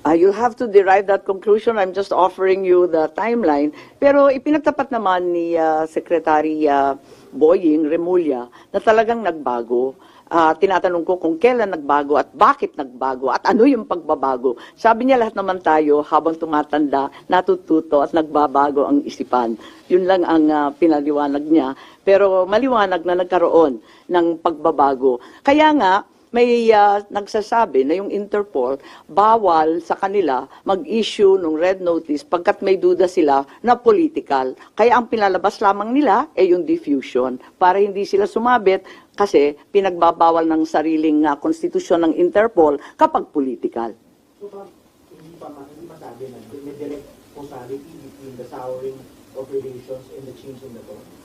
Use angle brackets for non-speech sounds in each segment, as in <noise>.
Uh, you'll have to derive that conclusion. I'm just offering you the timeline. Pero ipinagtapat naman ni uh, Secretary uh, Boying Remulla na talagang nagbago. Ah, tinatanong ko kung kailan nagbago at bakit nagbago at ano yung pagbabago. Sabi niya lahat naman tayo habang tumatanda, natututo at nagbabago ang isipan. Yun lang ang ah, pinaliwanag niya. Pero maliwanag na nagkaroon ng pagbabago. Kaya nga, may ah, nagsasabi na yung Interpol bawal sa kanila mag-issue ng red notice pagkat may duda sila na political. Kaya ang pinalabas lamang nila ay yung diffusion para hindi sila sumabit kasi pinagbabawal ng sariling ah, konstitusyon ng Interpol kapag political. So, ma'am, hindi pa hindi masabi na may direct causality between the souring of relations and the change in the tone.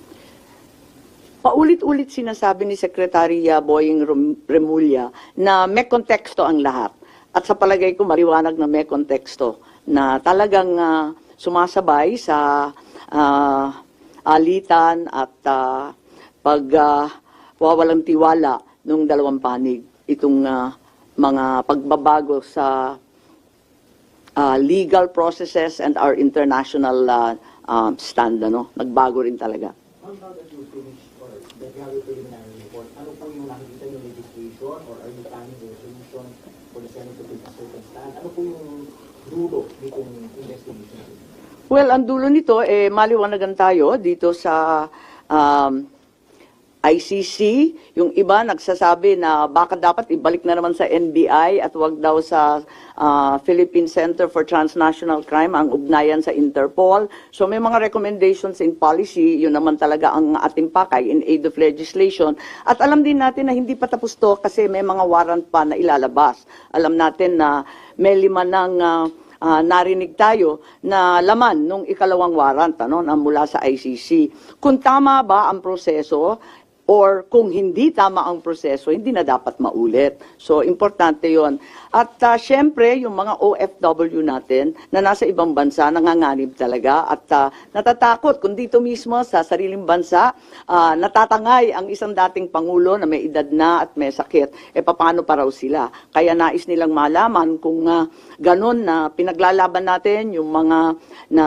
Paulit-ulit sinasabi ni Secretary ah, Boying Remulla na may konteksto ang lahat. At sa palagay ko, maliwanag na may konteksto na talagang ah, sumasabay sa ah, alitan at ah, pag ah, wawalang tiwala ng dalawang panig. Itong ah, mga pagbabago sa ah, legal processes and our international ah, ah, stand ano? Nagbago rin talaga. Ma'am, now have a preliminary report, ano po yung nakikita yung legislation or are you planning the resolution for the Senate to take a certain stand? Ano po yung dulo nitong investigation? Well, ang dulo nito, eh, maliwanagan tayo dito sa um, ICC. Yung iba nagsasabi na baka dapat ibalik na naman sa NBI at wag daw sa ah, Philippine Center for Transnational Crime ang ugnayan sa Interpol. So may mga recommendations in policy, yun naman talaga ang ating pakay in aid of legislation. At alam din natin na hindi pa tapos to kasi may mga warrant pa na ilalabas. Alam natin na may lima ng ah, ah, narinig tayo na laman nung ikalawang warrant ano, na mula sa ICC. Kung tama ba ang proseso or kung hindi tama ang proseso, hindi na dapat maulit. So, importante yon. At ah, syempre, yung mga OFW natin na nasa ibang bansa, nanganganib talaga at ah, natatakot kung dito mismo sa sariling bansa, ah, natatangay ang isang dating Pangulo na may edad na at may sakit. E paano pa raw sila? Kaya nais nilang malaman kung uh, ganun na pinaglalaban natin yung mga na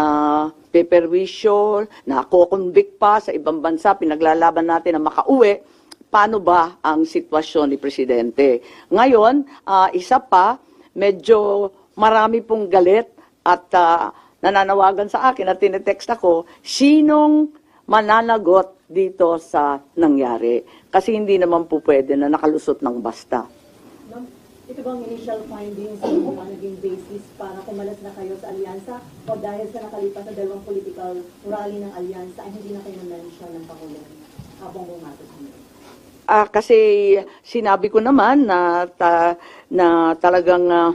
peperwisyo, na kukonvict pa sa ibang bansa, pinaglalaban natin na makauwi, paano ba ang sitwasyon ni Presidente? Ngayon, ah, isa pa, medyo marami pong galit at ah, nananawagan sa akin at tinetext ako, sinong mananagot dito sa nangyari? Kasi hindi naman po pwede na nakalusot ng basta. Ito bang initial findings yung mga naging basis para kumalas na kayo sa alyansa o dahil sa nakalipas na dalawang political rally ng alyansa ay hindi na kayo na-mention ng Pangulo habang bumatos niyo? Ah, kasi sinabi ko naman na ta, na talagang ah,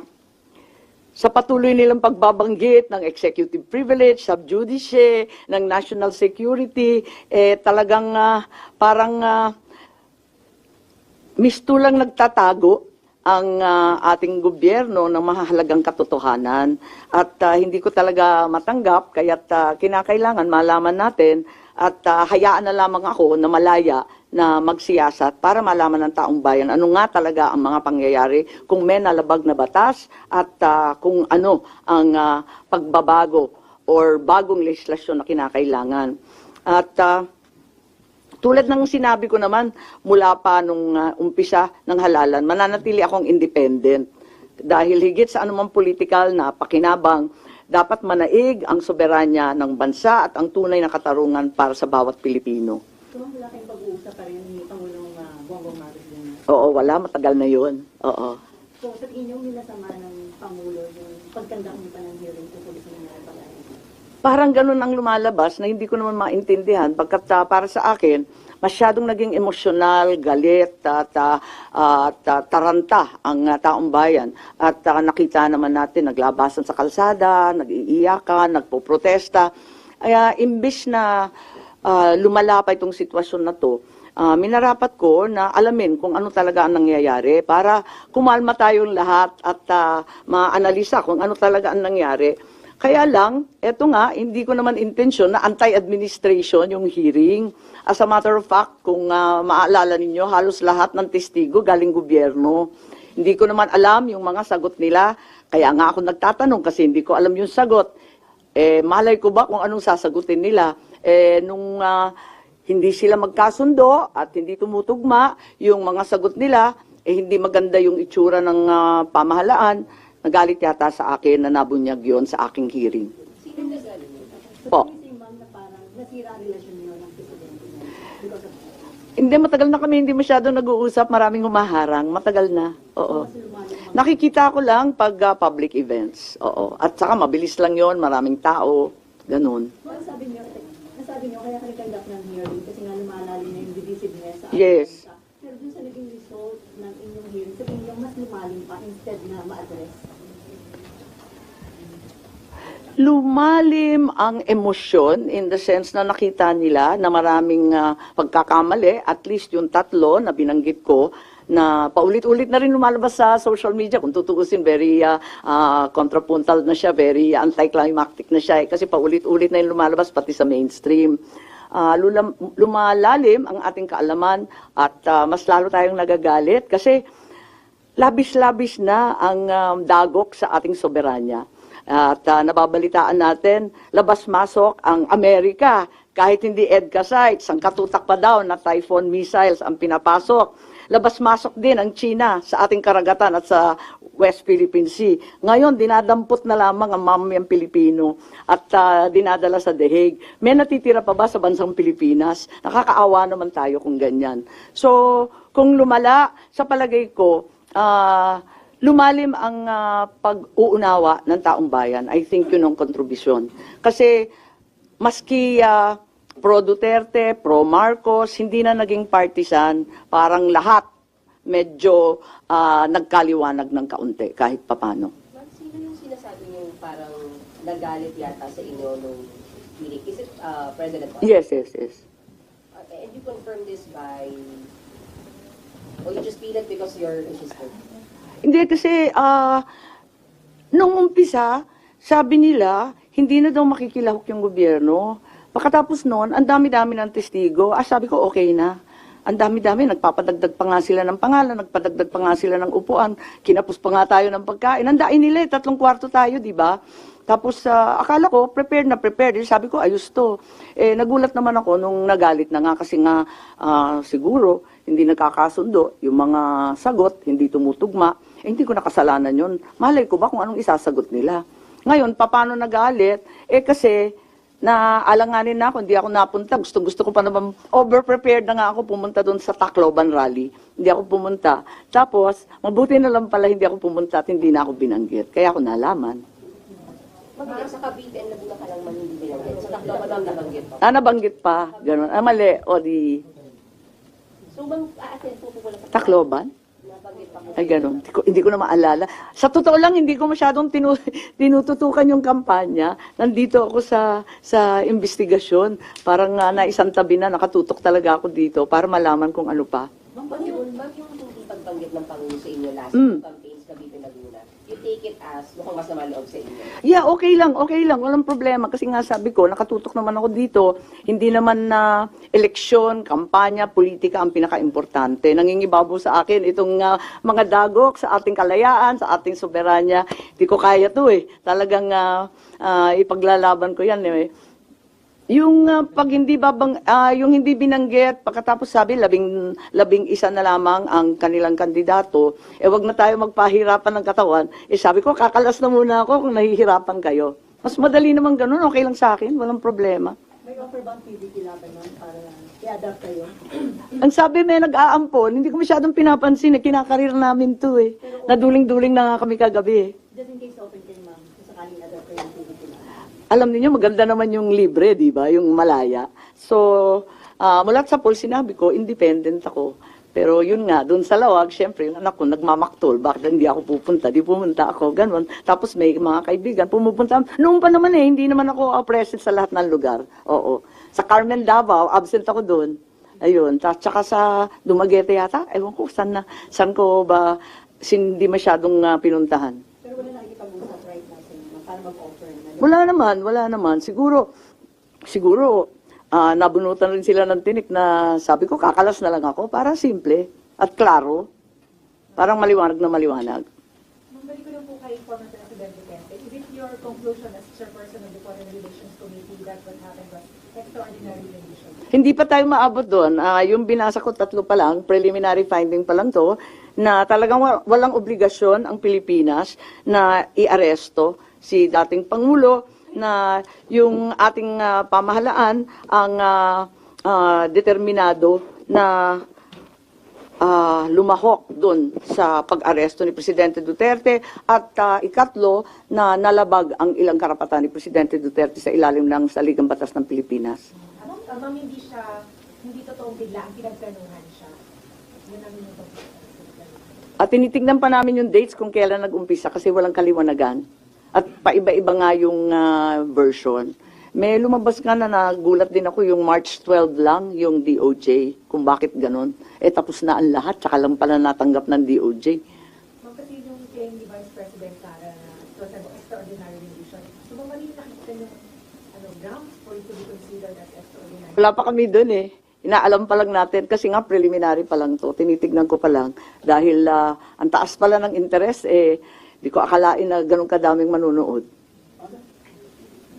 sa patuloy nilang pagbabanggit ng executive privilege, sub judice, ng national security, eh talagang ah, parang ah, mistulang nagtatago ang ah, ating gobyerno ng mahalagang katotohanan at ah, hindi ko talaga matanggap kaya't ah, kinakailangan malaman natin at ah, hayaan na lamang ako na malaya na magsiyasat para malaman ng taong bayan ano nga talaga ang mga pangyayari kung may nalabag na batas at ah, kung ano ang ah, pagbabago or bagong legislasyon na kinakailangan. At ah, tulad ng sinabi ko naman mula pa nung ah, umpisa ng halalan, mananatili akong independent. Dahil higit sa anumang political na pakinabang, dapat manaig ang soberanya ng bansa at ang tunay na katarungan para sa bawat Pilipino. So wala kayong pag-uusap pa rin ni Pangulong uh, Bongbong Marcos. Oo, wala, matagal na yun. Oo. So sa inyong minasama ng Pangulo yung pagkandak niyo pa ng hearing tungkol sa pala. Parang ganun ang lumalabas na hindi ko naman maintindihan pagkat ah, para sa akin, masyadong naging emosyonal, galit at, ah, at ah, taranta ang ah, taong bayan. At ah, nakita naman natin naglabasan sa kalsada, nag-iiyakan, nagpo-protesta. Kaya imbis na ah, lumala pa itong sitwasyon na to, ah, minarapat ko na alamin kung ano talaga ang nangyayari para kumalma tayong lahat at ah, maanalisa kung ano talaga ang nangyari. Kaya lang, eto nga, hindi ko naman intensyon na anti-administration yung hearing. As a matter of fact, kung ah, maalala ninyo, halos lahat ng testigo galing gobyerno. Hindi ko naman alam yung mga sagot nila. Kaya nga ako nagtatanong kasi hindi ko alam yung sagot. Eh, malay ko ba kung anong sasagutin nila? Eh, nung ah, hindi sila magkasundo at hindi tumutugma yung mga sagot nila, eh, hindi maganda yung itsura ng ah, pamahalaan, nagalit yata sa akin na nabunyag yon sa aking hearing. Sino nagaling? So, Po. Hindi, matagal na kami hindi masyado nag-uusap, maraming humaharang, matagal na, oo. Nakikita ko lang pag ah, public events. Oo. At saka mabilis lang yon, maraming tao, ganun. Sabi niyo, nasabi niyo, kaya ka nag-conduct ng hearing kasi nga lumalalim na yung divisiveness Yes. Alyansa. Pero dun sa naging result ng inyong hearing, sabi niyo, mas lumalim pa instead na ma-address. Lumalim ang emosyon in the sense na nakita nila na maraming ah, pagkakamali, at least yung tatlo na binanggit ko, na paulit-ulit na rin lumalabas sa social media. Kung tutuusin, very ah, ah, contrapuntal na siya, very anticlimactic na siya. eh, kasi paulit-ulit na yung lumalabas pati sa mainstream. Ah, lulam- lumalalim ang ating kaalaman at ah, mas lalo tayong nagagalit kasi labis-labis na ang um, dagok sa ating soberanya. At ah, nababalitaan natin, labas-masok ang Amerika. Kahit hindi EDCA sites, ang katutak pa daw na Typhoon missiles ang pinapasok. Labas-masok din ang China sa ating karagatan at sa West Philippine Sea. Ngayon, dinadampot na lamang ang mamayang Pilipino at ah, dinadala sa The Hague. May natitira pa ba sa bansang Pilipinas? Nakakaawa naman tayo kung ganyan. So, kung lumala, sa palagay ko, ah, lumalim ang ah, pag-uunawa ng taong bayan. I think yun ang kontribusyon. Kasi maski ah, pro Duterte, pro Marcos, hindi na naging partisan, parang lahat medyo ah, nagkaliwanag ng kaunti kahit papano. Ma'am, sino yung sinasabi niyo parang nagalit yata sa inyo nung hearing? Is it uh, President Marcos? Yes, yes, yes. Uh, and you confirm this by... Or you just feel it because you're sister? Hindi kasi ah nung umpisa, sabi nila, hindi na daw makikilahok yung gobyerno. Pagkatapos noon, ang dami-dami ng testigo. Ah, sabi ko, okay na. Ang dami-dami, nagpapadagdag pa nga sila ng pangalan, nagpadagdag pa nga sila ng upuan, kinapos pa nga tayo ng pagkain. Ang dain nila, eh, tatlong kwarto tayo, di ba? Tapos, ah, akala ko, prepared na prepared. Eh, sabi ko, ayos to. Eh, nagulat naman ako nung nagalit na nga kasi nga, ah, siguro, hindi nagkakasundo. Yung mga sagot, hindi tumutugma. Eh, hindi ko nakasalanan yun. Malay ko ba kung anong isasagot nila? Ngayon, paano nagalit? Eh, kasi, na alanganin na ako, hindi ako napunta. Gusto, gusto ko pa naman, over-prepared na nga ako pumunta doon sa Tacloban Rally. Hindi ako pumunta. Tapos, mabuti na lang pala hindi ako pumunta at hindi na ako binanggit. Kaya ako nalaman. Ma'am, sa Cavite and Laguna ka lang man hindi binanggit. Sa Tacloban lang nabanggit pa. Ah, nabanggit pa. Ganun. Ah, mali. O di, So, bang aasin po po wala sa Tacloban? Ay, ganun. Hindi ko, hindi ko na maalala. Sa totoo lang, hindi ko masyadong tinu, <laughs> tinututukan yung kampanya. Nandito ako sa sa investigasyon. Parang uh, naisang tabi na, nakatutok talaga ako dito para malaman kung ano pa. Ma'am, ma'am, yung, pagbanggit ng Pangulo sa inyo last Mm. You take it as mukhang masama loob sa inyo. Yeah, okay lang, okay lang. Walang problema. Kasi nga sabi ko, nakatutok naman ako dito. Hindi naman na eleksyon, kampanya, politika ang pinaka-importante. Nangingibabaw sa akin itong ah, mga dagok sa ating kalayaan, sa ating soberanya. Hindi ko kaya to eh. Talagang ah, ah, ipaglalaban ko yan eh. Yung ah, pag hindi babang ah, yung hindi binanggit pagkatapos sabi labing labing isa na lamang ang kanilang kandidato eh wag na tayo magpahirapan ng katawan. Eh sabi ko kakalas na muna ako kung nahihirapan kayo. Mas madali naman ganun okay lang sa akin walang problema. May offer ba ang PBB laban ma'am para i-adapt kayo? <clears throat> ang sabi may nag-aampon. Hindi ko masyadong pinapansin eh kinakarir namin to eh. Naduling-duling na nga kami kagabi eh Just in case open kayo ma'am, kung sakaling adapt kayo ng PBB laban. Alam niyo maganda naman yung libre, di ba? Yung malaya. So, ah, mula sa poll, sinabi ko, independent ako. Pero yun nga, doon sa lawag, syempre, yung anak ko, nagmamaktol. Bakit hindi ako pupunta? Di pumunta ako, ganun. Tapos may mga kaibigan, pumupunta. Noong pa naman eh, hindi naman ako present sa lahat ng lugar. Oo. Sa Carmen Davao, absent ako doon. Ayun. Tsaka sa Dumaguete yata, ewan ko, saan, na, saan ko ba hindi masyadong ah, pinuntahan. Pero wala nakikipag-usap right now sa inyo para mag-offer na. Wala naman, wala naman. Siguro, siguro, ah, nabunutan rin sila ng tinik na sabi ko, kakalas na lang ako para simple at klaro. Parang maliwanag na maliwanag. Mabalik ko lang po kay former President Duterte. Is it your conclusion as chairperson of the Foreign Relations Committee that what happened was extraordinary rendition? Hindi pa tayo maabot doon. Ah, yung binasa ko tatlo pa lang, preliminary finding pa lang to, na talagang wa- walang obligasyon ang Pilipinas na iaresto si dating Pangulo na yung ating ah, pamahalaan ang ah, ah, determinado na ah, lumahok doon sa pag-aresto ni Presidente Duterte at ah, ikatlo na nalabag ang ilang karapatan ni Presidente Duterte sa ilalim ng Saligang Batas ng Pilipinas. Uh, ma'am, hindi siya, hindi totoong bigla ang pinagplanuhan siya. Yun ang. At tinitingnan pa namin yung dates kung kailan nag-umpisa kasi walang kaliwanagan. At paiba-iba nga yung ah, version. May lumabas nga na nagulat din ako yung March 12 lang, yung DOJ, kung bakit ganun. Eh tapos na ang lahat, tsaka lang pala natanggap ng DOJ. Ma'am, kasi yung ni Vice President Sara na it was an extraordinary. So, ba mali nakikita yung ano, grounds for it to be considered as extraordinary? Wala pa kami dun eh. Inaalam pa lang natin kasi nga preliminary pa lang to. Tinitignan ko pa lang dahil ah, ang taas pala ng interest eh di ko akalain na ganun kadaming manunood.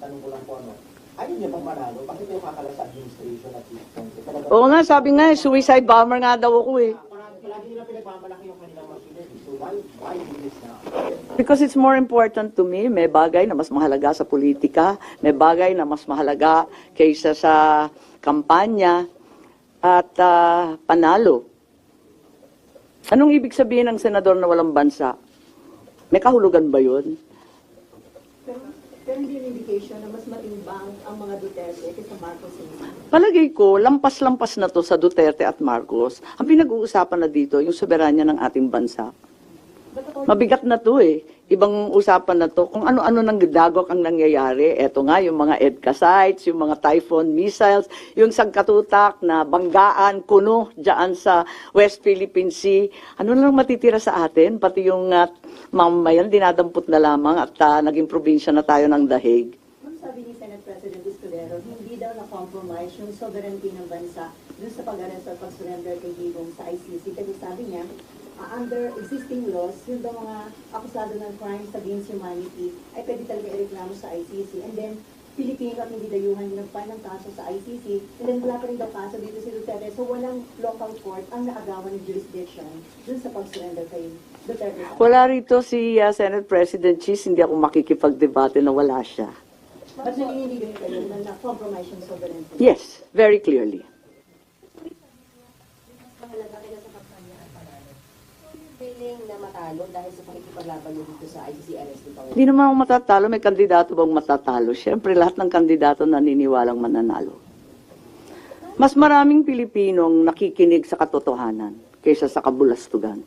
Tanong ko lang po ano, ayaw niya bang manalo? Bakit yung kakala sa administration at this point? Oo nga, sabi nga eh, suicide bomber nga daw ako eh. parang lagi nila pinagmamalaki yung kanilang machinery. So why, why do this now? Because it's more important to me, may bagay na mas mahalaga sa politika, may bagay na mas mahalaga kaysa sa kampanya at ah, panalo. Anong ibig sabihin ng senador na walang bansa? May kahulugan ba yun? Pero, pero hindi yung indication na mas matimbang ang mga Duterte kaysa Marcos Palagay ko, lampas-lampas na to sa Duterte at Marcos. Ang pinag-uusapan na dito, yung soberanya ng ating bansa. Mabigat na to eh. Ibang usapan na to. Kung ano-ano nang dagok ang nangyayari. Eto nga, yung mga EDCA sites, yung mga Typhoon missiles, yung sagkatutak na banggaan, kuno, dyan sa West Philippine Sea. Ano lang matitira sa atin? Pati yung uh, mamayan, dinadampot na lamang at ah, naging probinsya na tayo ng dahig. Ma'am, sabi ni Senate President Escudero, hindi daw na-compromise yung sovereignty ng bansa dun sa pag-arrest or pag-surrender kay Digong sa ICC. Kasi sabi niya, ah, under existing laws, yung daw mga akusado ng crimes against humanity ay pwede talaga ireklamo sa ICC. And then, Pilipino at hindi dayuhan yung nagpan ng kaso sa ICC. And then, wala pa rin daw kaso dito si Duterte. So, walang local court ang naagawan ng jurisdiction dun sa pag-surrender kay Duterte. Wala rito si ah, Senate President Cheese, hindi ako makikipagdebate na wala siya. Ba't nanininig kayo na na-compromise yung sovereignty? Yes, very clearly. Feeling na matalo dahil sa pakikipaglaban niyo dito sa ICC arrest ni Pangulo. Hindi naman ako matatalo. May kandidato bang matatalo? Siyempre, lahat ng kandidato naniniwalang mananalo. Mas maraming Pilipinong nakikinig sa katotohanan kaysa sa kabulastugan.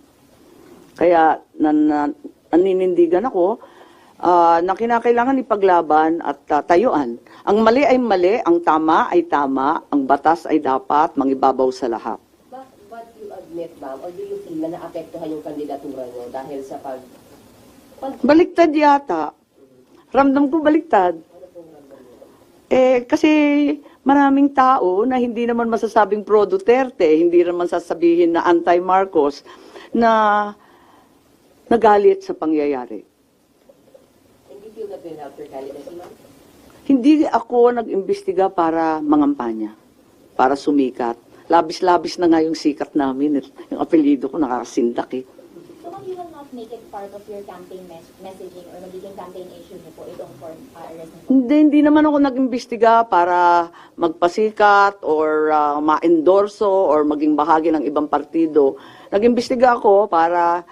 Kaya nan, nan, naninindigan ako ah, na kinakailangan ipaglaban at ah, tayuan. Ang mali ay mali, ang tama ay tama, ang batas ay dapat mangibabaw sa lahat. Admit, ma'am, or do you feel na naapektuhan yung kandidatura niyo dahil sa pag... pag Baliktad yata. Ramdam ko baliktad. Eh, kasi maraming tao na hindi naman masasabing pro Duterte, hindi naman sasabihin na anti-Marcos, na nagalit sa pangyayari. you feel that will help your candidacy, ma'am? Hindi ako nag-imbestiga para mangampanya, para sumikat. Labis-labis na nga yung sikat namin. Yung apelido ko nakakasindak eh. So you will not make it part of your campaign mes- messaging or magiging campaign issue niyo po itong for uh, arrest Hindi, hindi naman ako nag-imbestiga para magpasikat or ah, ma-endorso or maging bahagi ng ibang partido. Nag-imbestiga ako para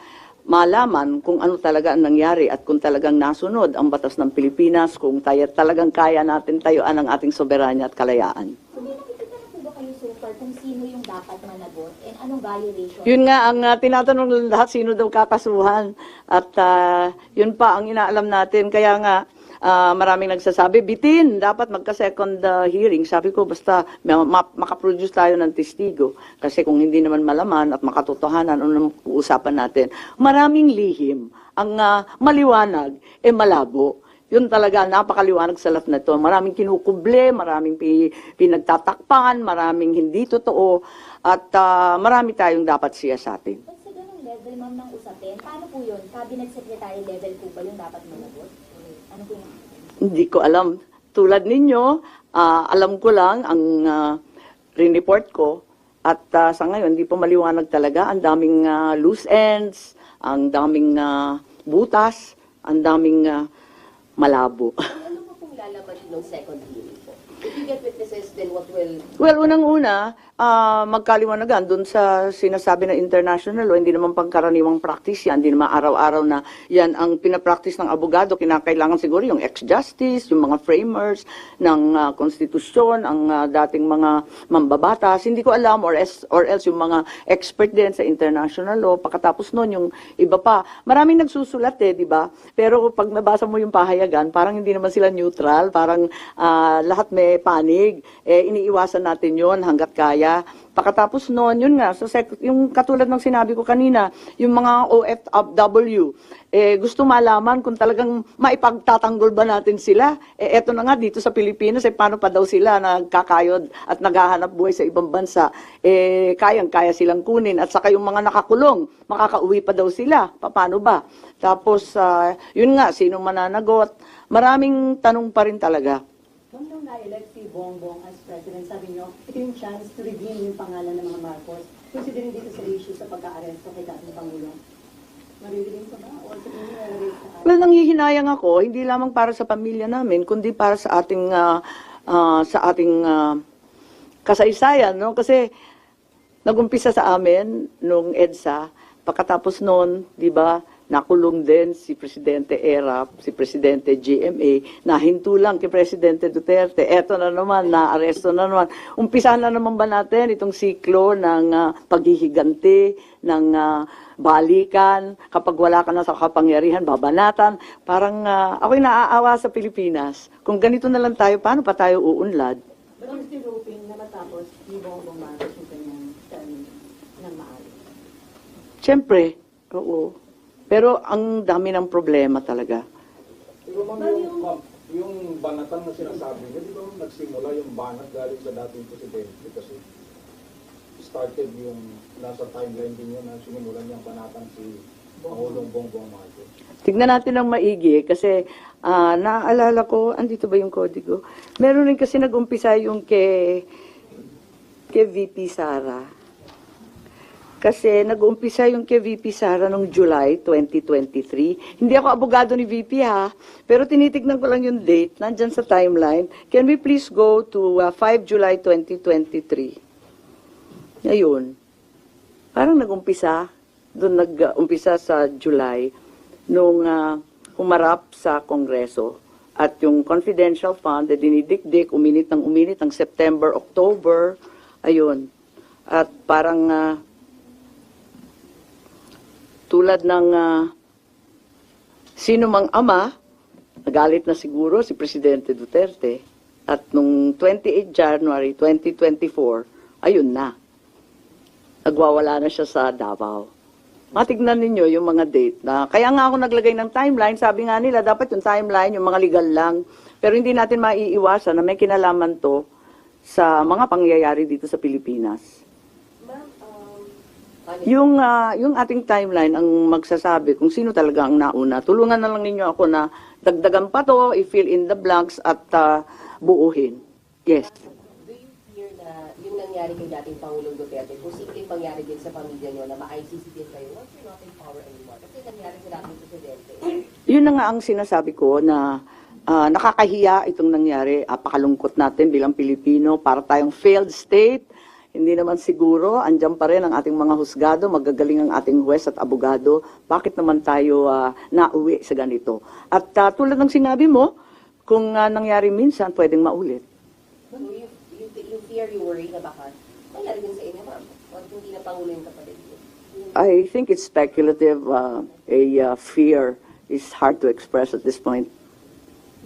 malaman kung ano talaga ang nangyari at kung talagang nasunod ang batas ng Pilipinas, kung tayo, talagang kaya natin tayuan ang ating soberanya at kalayaan. So may nakikita na po ba kayo so far kung sino yung dapat managot and anong violation? Yun nga, ang ah, tinatanong ng lahat, sino daw kakasuhan. At ah, yun pa ang inaalam natin. Kaya nga, ah, maraming nagsasabi, bitin, dapat magka-second ah, hearing. Sabi ko, basta ma- ma- makaproduce tayo ng testigo. Kasi kung hindi naman malaman at makatotohanan, ano naman uusapan natin. Maraming lihim. Ang ah, maliwanag, eh malabo. Yun talaga, napakaliwanag sa lahat na ito. Maraming kinukuble, maraming pi, pinagtatakpan, maraming hindi totoo, at ah, marami tayong dapat siya sa atin. But sa ganung level ma'am, ng usapin. Paano po yun? Cabinet Secretary level po ba yung dapat managot? Ano po yung... Hindi ko alam. Tulad ninyo, ah, alam ko lang ang uh, report ko at ah, sa ngayon hindi pa maliwanag talaga. Ang daming ah, loose ends, ang daming ah, butas, ang daming ah, malabo. Ano pa pong lalaman ng second hearing po? If you get witnesses, then what will Well, unang-una, ah, magkaliwanagan dun sa sinasabi na international law, hindi naman pangkaraniwang practice yan, hindi naman araw-araw na yan ang pinapractice ng abogado. Kinakailangan siguro yung ex-justice, yung mga framers ng ah, konstitusyon, ang ah, dating mga mambabatas. Hindi ko alam or, es- or else yung mga expert din sa international law. Pagkatapos nun, yung iba pa. Maraming nagsusulat eh, di ba? Pero pag nabasa mo yung pahayagan, parang hindi naman sila neutral, parang ah, lahat may panig. Eh, iniiwasan natin yon hanggat kaya. Pagkatapos noon, yun nga, sa sec- yung katulad ng sinabi ko kanina, yung mga OFW, eh, gusto malaman kung talagang maipagtatanggol ba natin sila. Eh, eto na nga dito sa Pilipinas, eh, paano pa daw sila nagkakayod at naghahanap buhay sa ibang bansa. Eh, kayang-kaya silang kunin. At saka yung mga nakakulong, makakauwi pa daw sila. Pa- Paano ba? Tapos, ah, yun nga, sino mananagot? Maraming tanong pa rin talaga. Nung nung na-elect si Bongbong as president, sabi niyo, ito yung chance to redeem yung pangalan ng mga Marcos. Considering dito sa issue sa pagka-aresto kay dating Pangulo. Maririnig ko ba? O sa inyo sa Well, nanghihinayang ako, hindi lamang para sa pamilya namin, kundi para sa ating ah, ah, sa ating ah, kasaysayan, no? Kasi nagumpisa sa amin nung EDSA, pagkatapos noon, 'di ba, nakulong din si Presidente ERAP, si Presidente GMA, nahinto lang kay Presidente Duterte. Eto na naman, naaresto na naman. Umpisa na naman ba natin itong siklo ng ah, paghihiganti, ng ah, balikan, kapag wala ka na sa kapangyarihan, babanatan. Parang ah, ako'y naaawa sa Pilipinas. Kung ganito na lang tayo, paano pa tayo uunlad? Still hoping na matapos ni Bongbong Marcos yung kanyang ng maaari. Siyempre, oo. Pero ang dami ng problema talaga. Pero ma'am, yung, ma'am, yung banatan na sinasabi niya, di ba nagsimula yung banat galing sa dating presidente kasi started yung nasa timeline din yun na sinimulan niyang banatan si Pangulong Bongbong Marcos. Tignan natin ng maigi kasi ah, naaalala ko, andito ba yung kodigo? Meron rin kasi nag-umpisa yung kay, kay VP Sara. Kasi nag-umpisa yung kay VP Sara noong July 2023. Hindi ako abogado ni VP ha, pero tinitignan ko lang yung date, nandyan sa timeline. Can we please go to ah, 5 July 2023? Ngayon, parang nag-umpisa, doon nag-umpisa sa July, nung ah, humarap sa Kongreso. At yung confidential fund, na dinidikdik, uminit ng uminit ng September, October, ayun. At parang ah, tulad ng ah, sino mang ama, nagalit na siguro si Presidente Duterte. At nung 28 January 2024, ayun na. Nagwawala na siya sa Davao. Matignan ninyo yung mga date na, kaya nga ako naglagay ng timeline, sabi nga nila, dapat yung timeline, yung mga legal lang. Pero hindi natin maiiwasan na may kinalaman to sa mga pangyayari dito sa Pilipinas. Yung, ah, yung ating timeline ang magsasabi kung sino talaga ang nauna. Tulungan na lang ninyo ako na dagdagan pa to, i-fill in the blanks at ah, buuhin. Yes. do you fear na yung nangyari kay dating Pangulong Duterte, posibleng mangyari din sa pamilya niyo na ma-ICC din kayo once you're not in power anymore? Kasi nangyari sa dating presidente. Yun na nga ang sinasabi ko na ah, nakakahiya itong nangyari. Apakalungkot natin bilang Pilipino para tayong failed state. Hindi naman siguro, andyan pa rin ang ating mga husgado, magagaling ang ating huwes at abogado. Bakit naman tayo ah, nauwi sa ganito? At ah, tulad ng sinabi mo, kung ah, nangyari minsan, pwedeng maulit. You, you fear, you worry na baka mangyari din sa inyo, ma'am. Hindi na Pangulo yung kapatid. I think it's speculative. ah, a ah, fear is hard to express at this point.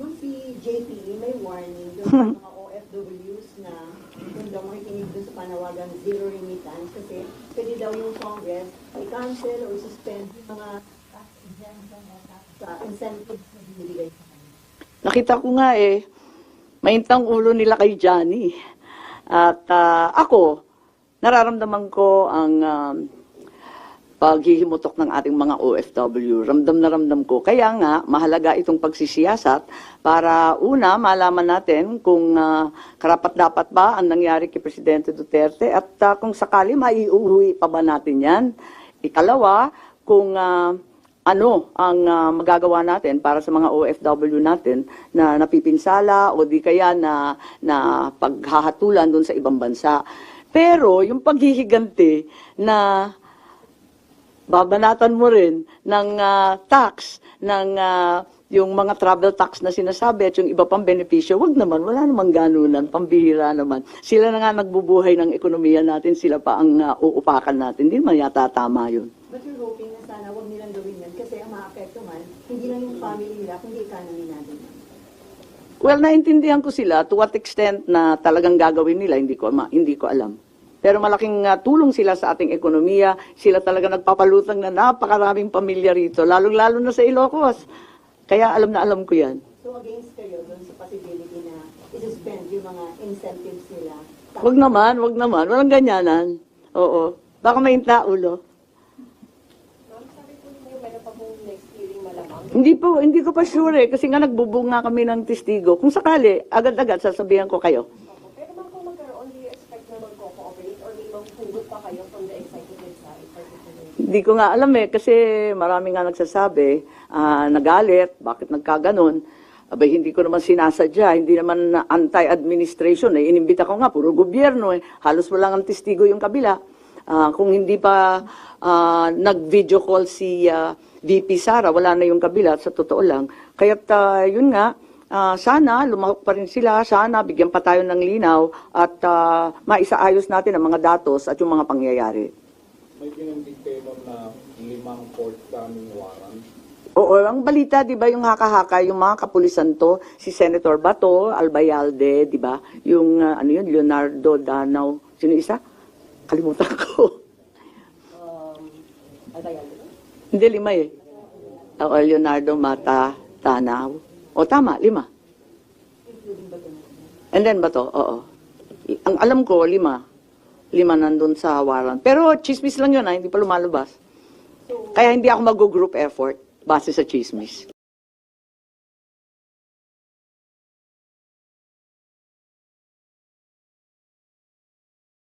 Nung si JPE may warning <laughs> doon sa mga OFWs na kung daw makikinig doon sa panawagang zero remittance kasi pwede daw yung Congress i-cancel or suspend yung mga tax exemption o tax uh, incentives na binibigay sa kanila. Nakita ko nga eh, maintang ulo nila kay Johnny. At ah, ako, nararamdaman ko ang um, paghihimutok ng ating mga OFW. Ramdam na ramdam ko. Kaya nga, mahalaga itong pagsisiyasat para una, malaman natin kung ah, karapat-dapat ba ang nangyari kay Presidente Duterte at ah, kung sakali maiuwi pa ba natin yan. Ikalawa, kung ah, ano ang ah, magagawa natin para sa mga OFW natin na napipinsala o di kaya na, na paghahatulan doon sa ibang bansa. Pero yung paghihiganti na babanatan mo rin ng ah, tax, ng ah, yung mga travel tax na sinasabi at yung iba pang benepisyo, wag naman, wala namang ganunan, pambihira naman. Sila na nga nagbubuhay ng ekonomiya natin, sila pa ang ah, uupakan natin. Hindi man yata tama yun. But you're hoping na sana huwag nilang gawin yan kasi ang maapektuhan, hindi lang yung family nila, kundi economy natin. Well, naintindihan ko sila to what extent na talagang gagawin nila, hindi ko, ma- hindi ko alam. Pero malaking ah, tulong sila sa ating ekonomiya. Sila talaga nagpapalutang na napakaraming pamilya rito, lalong-lalo na sa Ilocos. Kaya alam na alam ko yan. So against kayo dun sa possibility na isuspend yung mga incentives nila. Wag naman, wag naman. Walang ganyanan. Oo. Baka may ulo. Hindi po, hindi ko pa sure eh, kasi nga nagbubunga kami ng testigo. Kung sakali, agad-agad sasabihan ko kayo. Opo. Pero ma'am, kung magkaroon, do you expect na mag-cooperate or may maghugot pa kayo from the executive side, particularly? Hindi ko nga alam eh, kasi marami nga nagsasabi, ah, nagalit, bakit nagkaganon. Abay, hindi ko naman sinasadya, hindi naman na anti-administration eh. Inimbita ko nga, puro gobyerno eh. Halos walang ang testigo yung kabila. Ah, kung hindi pa ah, nag-video call si ah, VP Sara, wala na yung kabila, sa totoo lang. Kaya't ah, yun nga, ah, sana lumahok pa rin sila, sana bigyan pa tayo ng linaw at ah, maisaayos natin ang mga datos at yung mga pangyayari. May binanggit kayo na limang forthcoming warrant. Oo, ang balita, di ba, yung haka-haka, yung mga kapulisan to, si Senator Bato, Albayalde, di ba, yung, ah, ano yun, Leonardo Danao, sino isa? Kalimutan ko. <laughs> Um, ba yan? Hindi, lima eh. Oo, Leonardo Mata Danao. O, tama, lima. And then Bato, oo. Ang alam ko, lima. Lima nandun sa warrant. Pero chismis lang yun, ha? hindi pa lumalabas. Kaya hindi ako mag-group effort base sa chismis.